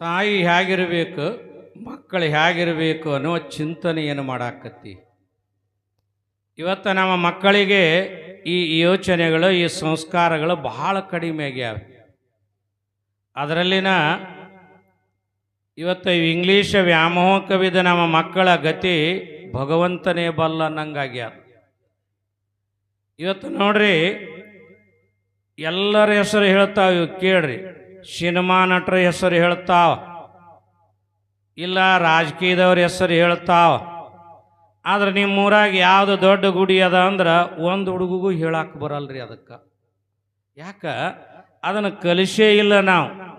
ತಾಯಿ ಹೇಗಿರಬೇಕು, ಮಕ್ಕಳು ಹೇಗಿರಬೇಕು ಅನ್ನೋ ಚಿಂತನೆಯನ್ನು ಮಾಡಾಕತ್ತಿ. ಇವತ್ತು ನಮ್ಮ ಮಕ್ಕಳಿಗೆ ಈ ಯೋಚನೆಗಳು, ಈ ಸಂಸ್ಕಾರಗಳು ಬಹಳ ಕಡಿಮೆ ಆಗ್ಯಾವ. ಅದರಲ್ಲಿನ ಇವತ್ತು ಇಂಗ್ಲೀಷ ವ್ಯಾಮೋಹ ವ್ಯಾಮೋಹಕವಿದ ನಮ್ಮ ಮಕ್ಕಳ ಗತಿ ಭಗವಂತನೇ ಬಲ್ಲ ಅನ್ನಂಗಾಗ್ಯಾರ ಇವತ್ತು ನೋಡ್ರಿ, ಎಲ್ಲರ ಹೆಸರು ಹೇಳ್ತಾವ ಕೇಳ್ರಿ. ಸಿನಿಮಾ ನಟರ ಹೆಸರು ಹೇಳ್ತಾವ. ಇಲ್ಲ ರಾಜಕೀಯದವ್ರ ಹೆಸರು ಹೇಳ್ತಾವ. ಆದ್ರೆ ನಿಮ್ಮೂರಾಗ ಯಾವುದು ದೊಡ್ಡ ಗುಡಿ ಅದ ಅಂದ್ರೆ ಒಂದು ಹುಡುಗಿಗೂ ಹೇಳಕ್ಕೆ ಬರಲ್ರಿ ಅದಕ್ಕೆ. ಯಾಕ? ಅದನ್ನು ಕಲಿಸೇ ಇಲ್ಲ ನಾವು.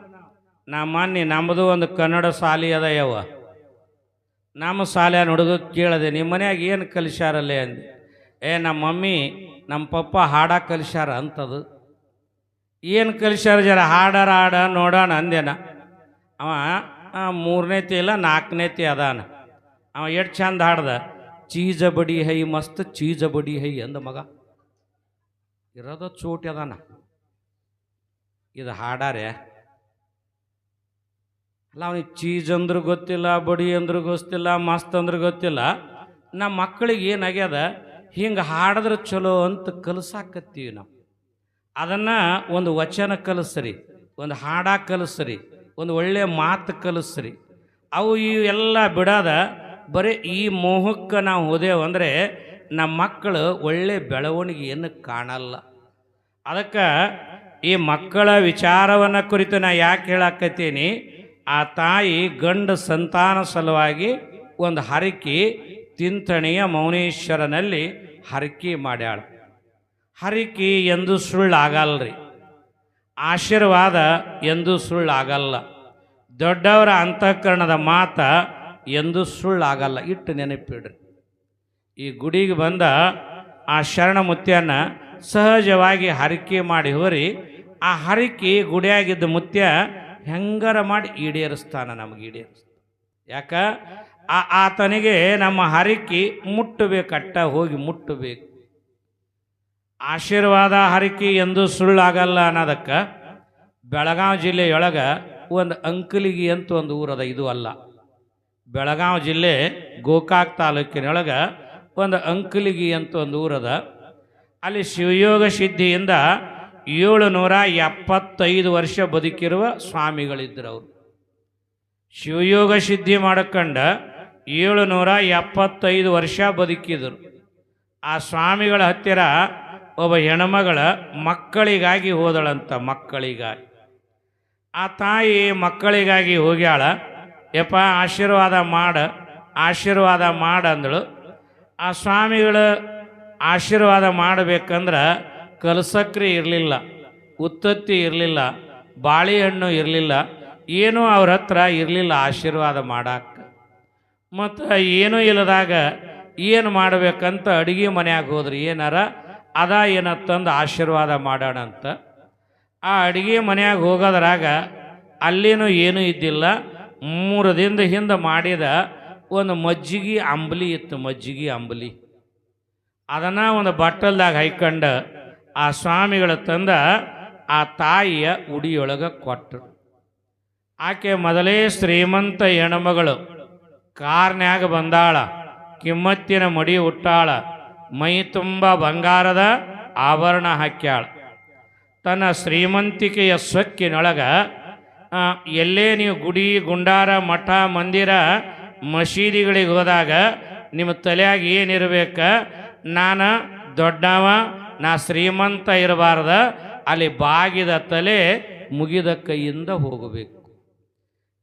ನಾ ಮೊನ್ನೆ ನಮ್ಮದು ಒಂದು ಕನ್ನಡ ಸಾಲಿ ಅದ ಯಾವ ನಮ್ಮ ಶಾಲೆ ಹುಡುಗ ಕೇಳಿದೆ, ನಿಮ್ಮ ಮನ್ಯಾಗ ಏನು ಕಲಿಸ್ಯಾರಲ್ಲೇ? ಅಂದೆ. ಏ, ನಮ್ಮ ಮಮ್ಮಿ, ನಮ್ಮ ಪಪ್ಪ ಹಾಡ ಕಲಿಸ್ಯಾರ ಅಂತದು. ಏನು ಕಲಿಸ್ಯಾರ ಜರ? ಹಾಡರ ಹಾಡ ನೋಡೋಣ ಅಂದೇನ ಅವ ಮೂರನೇತಿ ಇಲ್ಲ ನಾಲ್ಕನೇತಿ ಅದಾನ. ಅವ ಎಷ್ಟು ಚಂದ ಹಾಡ್ದ? ಚೀಜ ಬಡಿ ಹೈ, ಮಸ್ತ್ ಚೀಜ ಬಡಿ ಹೈ ಅಂದ ಮಗ. ಇರೋದ ಚೋಟಿ ಅದಾನ. ಇದು ಹಾಡಾರೆ. ಅಲ್ಲ, ಅವನಿಗೆ ಚೀಜ್ ಅಂದ್ರೆ ಗೊತ್ತಿಲ್ಲ, ಬಡಿ ಅಂದ್ರೆ ಗೊತ್ತಿಲ್ಲ, ಮಸ್ತ್ ಅಂದ್ರೆ ಗೊತ್ತಿಲ್ಲ. ನಮ್ಮ ಮಕ್ಕಳಿಗೆ ಏನಾಗ್ಯದ ಹಿಂಗೆ ಹಾಡಿದ್ರೆ ಚಲೋ ಅಂತ ಕಲಿಸಾಕತ್ತೀವಿ ನಾವು. ಅದನ್ನು ಒಂದು ವಚನ ಕಲಿಸ್ರಿ, ಒಂದು ಹಾಡ ಕಲಿಸ್ರಿ, ಒಂದು ಒಳ್ಳೆಯ ಮಾತು ಕಲಿಸ್ರಿ. ಅವು ಇವೆಲ್ಲ ಬಿಡದ ಬರೀ ಈ ಮೋಹಕ್ಕೆ ನಾವು ಹೋದೆವು ಅಂದರೆ ನಮ್ಮ ಮಕ್ಕಳು ಒಳ್ಳೆ ಬೆಳವಣಿಗೆಯನ್ನು ಕಾಣಲ್ಲ. ಅದಕ್ಕೆ ಈ ಮಕ್ಕಳ ವಿಚಾರವನ್ನು ಕುರಿತು ನಾ ಯಾಕೆ ಹೇಳಾಕತ್ತೀನಿ? ಆ ತಾಯಿ ಗಂಡ ಸಂತಾನ ಸಲುವಾಗಿ ಒಂದು ಹರಕಿ ತಿಂತಣಿಯ ಮೌನೇಶ್ವರನಲ್ಲಿ ಹರಕಿ ಮಾಡ್ಯಾಳ. ಹರಿಕೆ ಎಂದು ಸುಳ್ಳಾಗಲ್ರಿ. ಆಶೀರ್ವಾದ ಎಂದು ಸುಳ್ಳಾಗಲ್ಲ. ದೊಡ್ಡವರ ಅಂತಃಕರಣದ ಮಾತ ಎಂದು ಸುಳ್ಳಾಗಲ್ಲ. ಇಟ್ಟು ನೆನಪಿಡ್ರಿ. ಈ ಗುಡಿಗೆ ಬಂದ ಆ ಶರಣ ಶರಣಮುತ್ಯನ ಸಹಜವಾಗಿ ಹರಿಕೆ ಮಾಡಿ ಹೋರಿ. ಆ ಹರಿಕೆ ಗುಡಿಯಾಗಿದ್ದ ಮುತ್ಯ ಹೆಂಗರ ಮಾಡಿ ಈಡೇರಿಸ್ತಾನ ನಮಗೆ ಈಡೇರಿಸ್ತಾನ. ಯಾಕ? ಆ ಆತನಿಗೆ ನಮ್ಮ ಹರಕೆ ಮುಟ್ಟಬೇಕಟ್ಟ, ಹೋಗಿ ಮುಟ್ಟಬೇಕು. ಆಶೀರ್ವಾದ ಹರಿಕೆ ಎಂದು ಸುಳ್ಳಾಗಲ್ಲ ಅನ್ನೋದಕ್ಕೆ ಬೆಳಗಾವಿ ಜಿಲ್ಲೆಯೊಳಗೆ ಒಂದು ಅಂಕಲಿಗಿ ಅಂತ ಒಂದು ಊರದ ಇದು ಅಲ್ಲ. ಬೆಳಗಾವಿ ಜಿಲ್ಲೆ ಗೋಕಾಕ್ ತಾಲೂಕಿನೊಳಗೆ ಒಂದು ಅಂಕಲಿಗಿ ಅಂತ ಒಂದು ಊರದ. ಅಲ್ಲಿ ಶಿವಯೋಗ ಸಿದ್ಧಿಯಿಂದ ಏಳು ನೂರ ಎಪ್ಪತ್ತೈದು ವರ್ಷ ಬದುಕಿರುವ ಸ್ವಾಮಿಗಳಿದ್ದರು ಅವರು. ಶಿವಯೋಗ ಸಿದ್ಧಿ ಮಾಡ್ಕಂಡ ಏಳು ನೂರ ಎಪ್ಪತ್ತೈದು ವರ್ಷ ಬದುಕಿದರು. ಆ ಸ್ವಾಮಿಗಳ ಹತ್ತಿರ ಒಬ್ಬ ಹೆಣ್ಮಗಳ ಮಕ್ಕಳಿಗಾಗಿ ಹೋದಳಂತ ಮಕ್ಕಳಿಗಾಗಿ ಆ ತಾಯಿ ಮಕ್ಕಳಿಗಾಗಿ ಹೋಗ್ಯಾಳ. ಯಪ್ಪ, ಆಶೀರ್ವಾದ ಮಾಡ ಆಶೀರ್ವಾದ ಮಾಡ ಅಂದಳು. ಆ ಸ್ವಾಮಿಗಳು ಆಶೀರ್ವಾದ ಮಾಡಬೇಕಂದ್ರೆ ಕಲಸಕ್ರಿ ಇರಲಿಲ್ಲ, ಉತ್ತತ್ತಿ ಇರಲಿಲ್ಲ, ಬಾಳೆಹಣ್ಣು ಇರಲಿಲ್ಲ, ಏನೂ ಅವ್ರ ಹತ್ರ ಇರಲಿಲ್ಲ ಆಶೀರ್ವಾದ ಮಾಡಕ್ಕೆ ಮತ್ತು ಏನೂ ಇಲ್ಲದಾಗ ಏನು ಮಾಡಬೇಕಂತ ಅಡುಗೆ ಮನೆಯಾಗ ಹೋದ್ರೆ, ಏನಾರ ಅದ ಏನತ್ತಂದು ತಂದು ಆಶೀರ್ವಾದ ಮಾಡೋಣ ಅಂತ. ಆ ಅಡುಗೆ ಮನೆಯಾಗ ಹೋಗೋದ್ರಾಗ ಅಲ್ಲೇನೂ ಏನೂ ಇದ್ದಿಲ್ಲ. ಮೂರು ದಿನದ ಹಿಂದೆ ಮಾಡಿದ ಒಂದು ಮಜ್ಜಿಗೆ ಅಂಬಲಿ ಇತ್ತು, ಮಜ್ಜಿಗೆ ಅಂಬಲಿ. ಅದನ್ನು ಒಂದು ಬಟ್ಟಲ್ದಾಗ ಹೈಕಂಡ ಆ ಸ್ವಾಮಿಗಳ ತಂದ ಆ ತಾಯಿಯ ಉಡಿಯೊಳಗೆ ಕೊಟ್ಟರು ಆಕೆ ಮೊದಲೇ ಶ್ರೀಮಂತ ಹೆಣ್ಮಗಳು, ಕಾರ್ನ್ಯಾಗ ಬಂದಾಳ, ಕಿಮ್ಮತ್ತಿನ ಮಡಿ ಹುಟ್ಟಾಳ ಮೈ ತುಂಬ ಬಂಗಾರದ ಆಭರಣ ಹಾಕ್ಯಾಳ. ತನ್ನ ಶ್ರೀಮಂತಿಕೆಯ ಸೊಕ್ಕಿನೊಳಗ ಆ, ಎಲ್ಲೇ ನೀವು ಗುಡಿ ಗುಂಡಾರ ಮಠ ಮಂದಿರ ಮಸೀದಿಗಳಿಗೆ ಹೋದಾಗ ನಿಮ್ಮ ತಲೆಯಾಗಿ ಏನಿರಬೇಕು? ನಾನು ದೊಡ್ಡವ ನಾ ಶ್ರೀಮಂತ ಇರಬಾರ್ದ ಅಲ್ಲಿ ಬಾಗಿದ ತಲೆ ಮುಗಿದ ಕೈಯಿಂದ ಹೋಗಬೇಕು.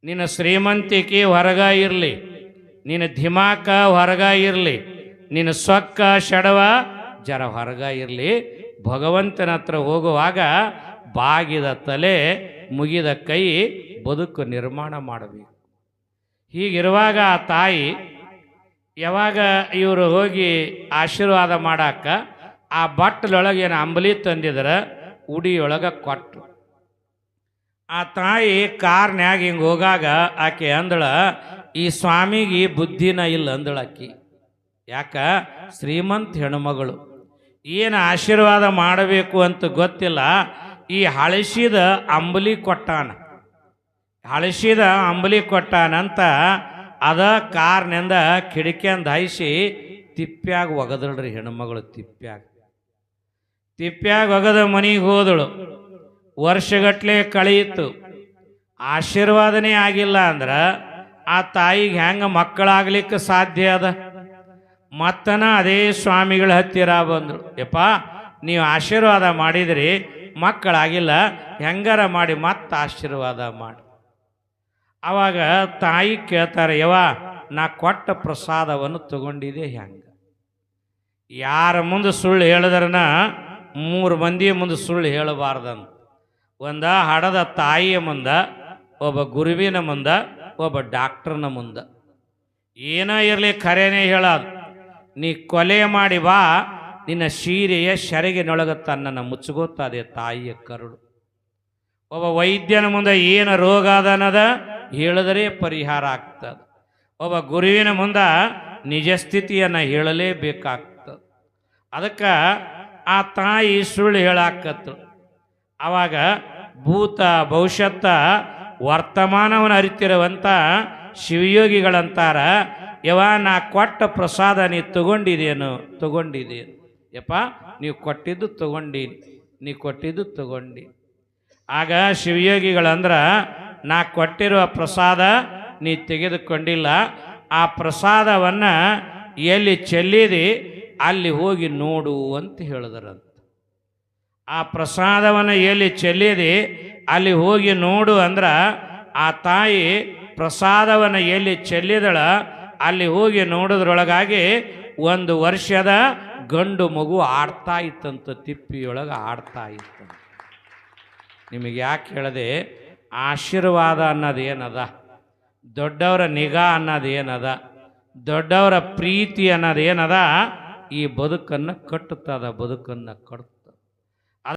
ನಿನ್ನ ಶ್ರೀಮಂತಿಕೆ ಹೊರಗ ಇರಲಿ ನಿನ್ನ ಧಿಮಾಕ ಹೊರಗ ಇರಲಿ ನಿನ್ನ ಸೊಕ್ಕ ಶಡವ ಜರ ಹೊರಗ ಇರಲಿ. ಭಗವಂತನ ಹತ್ರ ಹೋಗುವಾಗ ಬಾಗಿದ ತಲೆ, ಮುಗಿದ ಕೈ ಬದುಕು ನಿರ್ಮಾಣ ಮಾಡಬೇಕು. ಹೀಗಿರುವಾಗ ಆ ತಾಯಿ ಯಾವಾಗ ಇವರು ಹೋಗಿ ಆಶೀರ್ವಾದ ಮಾಡಾಕ, ಆ ಬಟ್ಟಲೊಳಗೆ ಏನು ಅಂಬಲಿ ತಂದಿದ್ರೆ, ಉಡಿಯೊಳಗೆ ಕೊಟ್ಟರು ಆ ತಾಯಿ ಕಾರ್ನ್ಯಾಗ ಹಿಂಗೆ ಹೋಗಾಗ ಆಕೆ ಅಂದಳ, ಈ ಸ್ವಾಮಿಗೆ ಬುದ್ಧಿನ ಇಲ್ಲ ಅಂದಳು ಆಕಿ ಯಾಕ? ಶ್ರೀಮಂತ ಹೆಣ್ಮಗಳು. ಏನು ಆಶೀರ್ವಾದ ಮಾಡಬೇಕು ಅಂತ ಗೊತ್ತಿಲ್ಲ. ಈ ಹಳಸಿದ ಅಂಬಲಿ ಕೊಟ್ಟಾನ. ಹಳಸಿದ ಅಂಬಲಿ ಕೊಟ್ಟಾನಂತ ಅದ ಕಾರ್ನಿಂದ ಕಿಡಿಕಿಯಂದ ಹಾಯಿಸಿ ತಿಪ್ಪ್ಯಾಗ ಒಗದಳ್ರಿ ಹೆಣ್ಮಗಳು ತಿಪ್ಪ್ಯಾಗ. ತಿಪ್ಪ್ಯಾಗ ಒಗದ ಮನೆಗೆ ಹೋದಳು. ವರ್ಷಗಟ್ಲೆ ಕಳೆಯಿತು. ಆಶೀರ್ವಾದನೇ ಆಗಿಲ್ಲ ಅಂದ್ರೆ ಆ ತಾಯಿಗೆ ಹೆಂಗ ಮಕ್ಕಳಾಗ್ಲಿಕ್ಕೆ ಸಾಧ್ಯ ಅದ? ಮತ್ತನ ಅದೇ ಸ್ವಾಮಿಗಳ ಹತ್ತಿರ ಬಂದರು. ಯಪ್ಪ, ನೀವು ಆಶೀರ್ವಾದ ಮಾಡಿದ್ರಿ, ಮಕ್ಕಳಾಗಿಲ್ಲ, ಹೆಂಗಾರ ಮಾಡಿ, ಮತ್ತೆ ಆಶೀರ್ವಾದ ಮಾಡಿ. ಅವಾಗ ತಾಯಿ ಕೇಳ್ತಾರೆ ಯವ ನಾ ಕೊಟ್ಟ ಪ್ರಸಾದವನ್ನು ತಗೊಂಡಿದೆ ಹೆಂಗೆ? ಯಾರ ಮುಂದೆ ಸುಳ್ಳು ಹೇಳಿದ್ರನ, ಮೂರು ಮಂದಿಯ ಮುಂದೆ ಸುಳ್ಳು ಹೇಳಬಾರ್ದಂತ. ಒಂದ ಹಡದ ತಾಯಿಯ ಮುಂದೆ, ಒಬ್ಬ ಗುರುವಿನ ಮುಂದೆ, ಒಬ್ಬ ಡಾಕ್ಟ್ರನ ಮುಂದೆ. ಏನೇ ಇರಲಿ ಖರೇನೇ ಹೇಳೋದು. ನೀ ಕೊಲೆ ಮಾಡಿ ಬಾ, ನಿನ್ನ ಸೀರೆಯ ನೊಳಗ ತನ್ನನ್ನು ಮುಚ್ಚುಗೋತ್ತದೆ ತಾಯಿಯ ಕರುಳು. ಒಬ್ಬ ವೈದ್ಯನ ಮುಂದೆ ಏನು ರೋಗ ಅದ ಹೇಳಿದರೆ ಪರಿಹಾರ ಆಗ್ತದೆ. ಒಬ್ಬ ಗುರುವಿನ ಮುಂದೆ ನಿಜ ಸ್ಥಿತಿಯನ್ನು ಹೇಳಲೇಬೇಕಾಗ್ತದೆ. ಅದಕ್ಕೆ ಆ ತಾಯಿ ಸುಳ್ಳು ಹೇಳಾಕತ್ತು. ಆವಾಗ ಭೂತ ಭವಿಷ್ಯತ್ತ ವರ್ತಮಾನವನ್ನು ಅರಿತಿರುವಂಥ ಶಿವಯೋಗಿಗಳಂತಾರ ಯವ ನಾ ಕೊಟ್ಟ ಪ್ರಸಾದ ನೀ ತಗೊಂಡಿದೇನು? ತಗೊಂಡಿದೇನು. ಯಪ್ಪ ನೀವು ಕೊಟ್ಟಿದ್ದು ತಗೊಂಡೀನಿ, ನೀ ಕೊಟ್ಟಿದ್ದು ತಗೊಂಡಿ. ಆಗ ಶಿವಯೋಗಿಗಳಂದ್ರ, ನಾ ಕೊಟ್ಟಿರುವ ಪ್ರಸಾದ ನೀ ತೆಗೆದುಕೊಂಡಿಲ್ಲ. ಆ ಪ್ರಸಾದವನ್ನು ಎಲ್ಲಿ ಚೆಲ್ಲಿದಿ, ಅಲ್ಲಿ ಹೋಗಿ ನೋಡು ಅಂತ ಹೇಳಿದ್ರಂತ. ಆ ಪ್ರಸಾದವನ್ನು ಎಲ್ಲಿ ಚೆಲ್ಲಿದಿ, ಅಲ್ಲಿ ಹೋಗಿ ನೋಡು ಅಂದ್ರೆ, ಆ ತಾಯಿ ಪ್ರಸಾದವನ್ನು ಎಲ್ಲಿ ಚೆಲ್ಲಿದಳ, ಅಲ್ಲಿ ಹೋಗಿ ನೋಡೋದ್ರೊಳಗಾಗಿ ಒಂದು ವರ್ಷದ ಗಂಡು ಮಗು ಆಡ್ತಾ ಇತ್ತಂತ ತಿಪ್ಪಿಯೊಳಗೆ ಆಡ್ತಾ ಇತ್ತು. ನಿಮಗೆ ಯಾಕೆ ಹೇಳದೆ, ಆಶೀರ್ವಾದ ಅನ್ನೋದೇನದ ದೊಡ್ಡವರ ನಿಗಾ ಅನ್ನೋದೇನದ ದೊಡ್ಡವರ ಪ್ರೀತಿ ಅನ್ನೋದೇನದ ಈ ಬದುಕನ್ನು ಕಟ್ಟುತ್ತದ, ಬದುಕನ್ನು ಕಟ್